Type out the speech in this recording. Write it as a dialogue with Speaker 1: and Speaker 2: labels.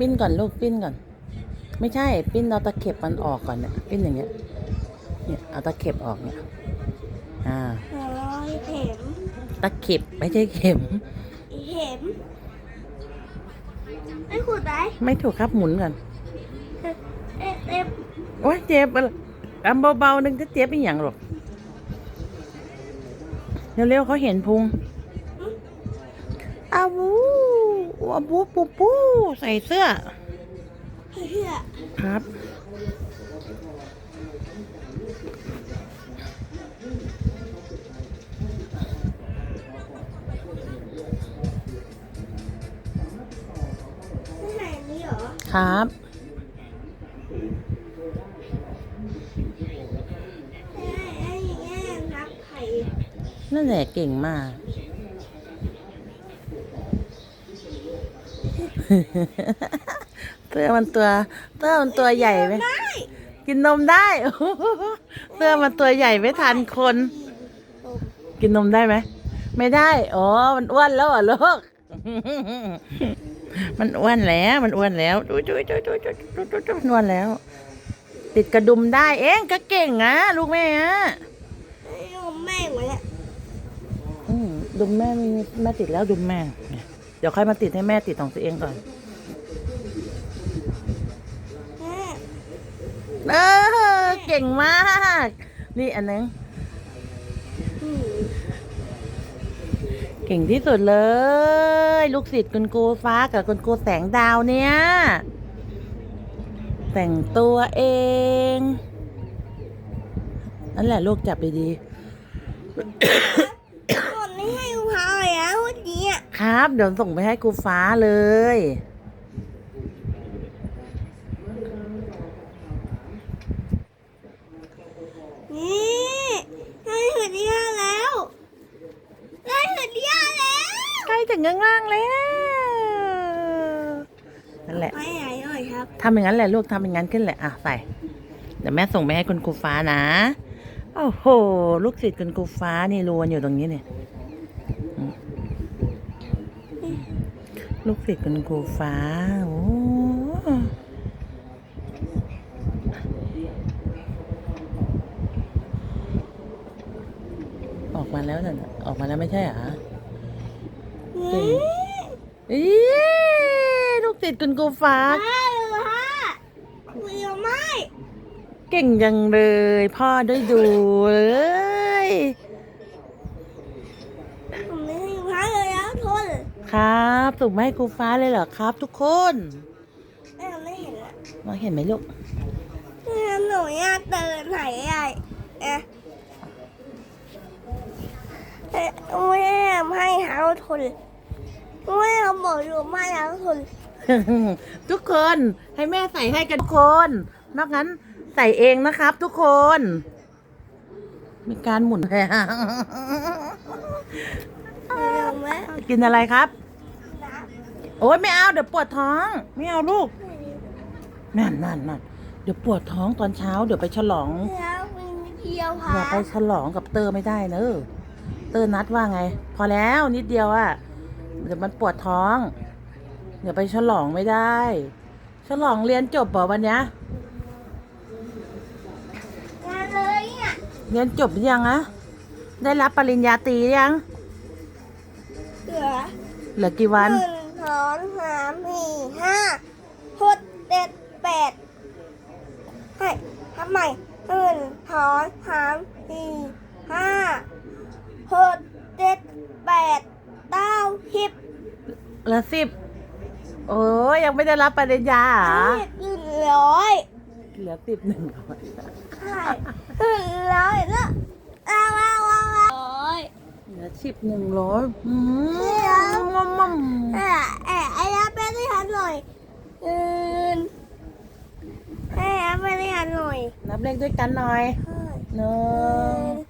Speaker 1: ปิ้นก่อนลูกปิ้นก่อน ไม่ใช่ ปิ้นเอาตะเข็บมันออกก่อนเนี่ยปิ้นอย่างเงี้ย เนี่ยเอาตะเข็บออกเนี่ย อ่า
Speaker 2: ร้อยเข็ม
Speaker 1: ตะเข็บไม่ใช่เข็ม
Speaker 2: เข็มไอ้ขูดไหน
Speaker 1: ไม่ถูกครับหมุนก่อน
Speaker 2: เอ๊ะเอ๊ะเอ๊ะ
Speaker 1: โอ้ยเจ็บอะไรอันเบาๆนึงจะเจ็บอีกอย่างหรอกเร็วๆเขาเห็นพุงอาวู อาวูปูปูใส่เสื้อ
Speaker 2: เฮ้ยอะ
Speaker 1: ครับ
Speaker 2: ไม่ใช่อันนี้เหรอ
Speaker 1: ครับ
Speaker 2: ไอ้ไอ้แง่นับไข่
Speaker 1: นั่นแหละเก่งมาก เสื้อมันตัวเสื้อมันตัวใหญ่ไหมกินนมได้เสื้อมันตัวใหญ่ไม่ทันคน กินนมได้ไหมไม่ได้อ๋อมันอ้วนแล้วเหรอลูกมันอ้วนแล้ว มันอ้วนแล้วดูดูดูดูดูดูดูอ้วนแล้ว ติดกระดุมได้เองก็เก่งนะลูกแม่ฮะ
Speaker 2: ลูกแม่หมดแล้
Speaker 1: วดุมแม่ม่ไม่ติดแล้วดุมแม่ เนี่ยเดี๋ยวค่อยมาติดให้แม่ติดของตัวเองก่อน
Speaker 2: แม่
Speaker 1: เออเก่งมาก นี่อันนึง
Speaker 2: อืม
Speaker 1: เก่งที่สุดเลย ลูกศิษย์คุณครูฟ้ากับคุณครูแสงดาวเนี่ย แต่งตัวเอง นั่นแหละลูกจับดี
Speaker 2: คนไม่ให้ลูกค้าเลยนะวันนี้อะ
Speaker 1: ๆ ครับ เดี๋ยวส่งไปให้ครูฟ้าเลย
Speaker 2: นี่ได้หืดยาแล้วได้หืดยาแล้ว
Speaker 1: ใกล้ถึงข้างล่างแล้วนั่นแหละ
Speaker 2: ไปไหนหน่อยครับ
Speaker 1: ทำอย่างนั้นแหละลูกทำอย่างนั้นขึ้นแหละอะใส่เดี๋ยวแม่ส่งไปให้คุณครูฟ้านะโอ้โห ลูกศิษย์คุณครูฟ้านี่รวนอยู่ตรงนี้เนี่ยอืม ลูกศิษย์คุณครูฟ้า โอ้ออกมาแล้วน่ะออกมาแล้วไม่ใช่เหรอ
Speaker 2: นี่
Speaker 1: อีลูกศิษย์คุณครูฟ้า
Speaker 2: ห้าเลยห้าคุยกับไม่
Speaker 1: เก่งจังเลย พ่อได้ดูเลย
Speaker 2: ผมไม่ให้ลูกค้าเลยแล้วทน
Speaker 1: ครับส่งมาให้ครูฟ้าเลยเหรอครับ ทุกคน
Speaker 2: แม่ไม่เห็นละ
Speaker 1: มองเห็นไหมลูก
Speaker 2: แม่หนูอยากเตือนไหนใหญ่เอ๊ะเอ๊ะไม่ให้หาทนไม่เขาบอกอยู่ไม่หาทน
Speaker 1: ทุกคนให้แม่ใส่ให้กันทุกคน นอกนั้นใส่เองนะครับ ทุกคน มีการหมุน
Speaker 2: เดี๋ยวแม่
Speaker 1: กินอะไรครับ โอ้ยไม่เอาเดี๋ยวปวดท้อง ไม่เอาลูกนั่นนั่นนั่นเดี๋ยวปวดท้องตอนเช้า เดี๋ยวไปฉลอง
Speaker 2: แล้วมีเดียวค่ะ
Speaker 1: ย่าไปฉลองกับเตอร์ไม่ได้เนอะเตอร์นัดว่าไง พอแล้วนิดเดียวอะเดี๋ยวมันปวดท้อง เดี๋ยวไปฉลองไม่ได้ ฉลองเรียนจบเปล่าวันเนี้ย
Speaker 2: งาเลยเนี่ย
Speaker 1: เรียนจบหรือยังอะได้รับปริญญาตรียัง
Speaker 2: เหลือ
Speaker 1: เหลือกี่วัน
Speaker 2: หนึ่งส องสามสี่ห้าหกเจ็ดแปดให้ทำใหม่หนึ่งสองสามสี่ห้าหกเจ็ดแปดเก้าสิบ
Speaker 1: เหลือสิบโอ้ยยังไม่ได้รับปริญญาเหรอ
Speaker 2: หนึ่งร้อย
Speaker 1: เหลือสิบหนึ่งก่อน
Speaker 2: ใช่หนึ่งร้อยแล้วเอาเอาเอาเอาร้อย
Speaker 1: เหลือสิบหนึ่งร้อยอื
Speaker 2: เดี๋ยว
Speaker 1: มมัม
Speaker 2: เอ่อเอ่อไอ้รับไปได้ทันหน่อยหนึ่งไอ้รับไปได้ทัน หน่อย
Speaker 1: นับเลขด้วยกันหน่อย
Speaker 2: ห้า
Speaker 1: หนึ่งสอง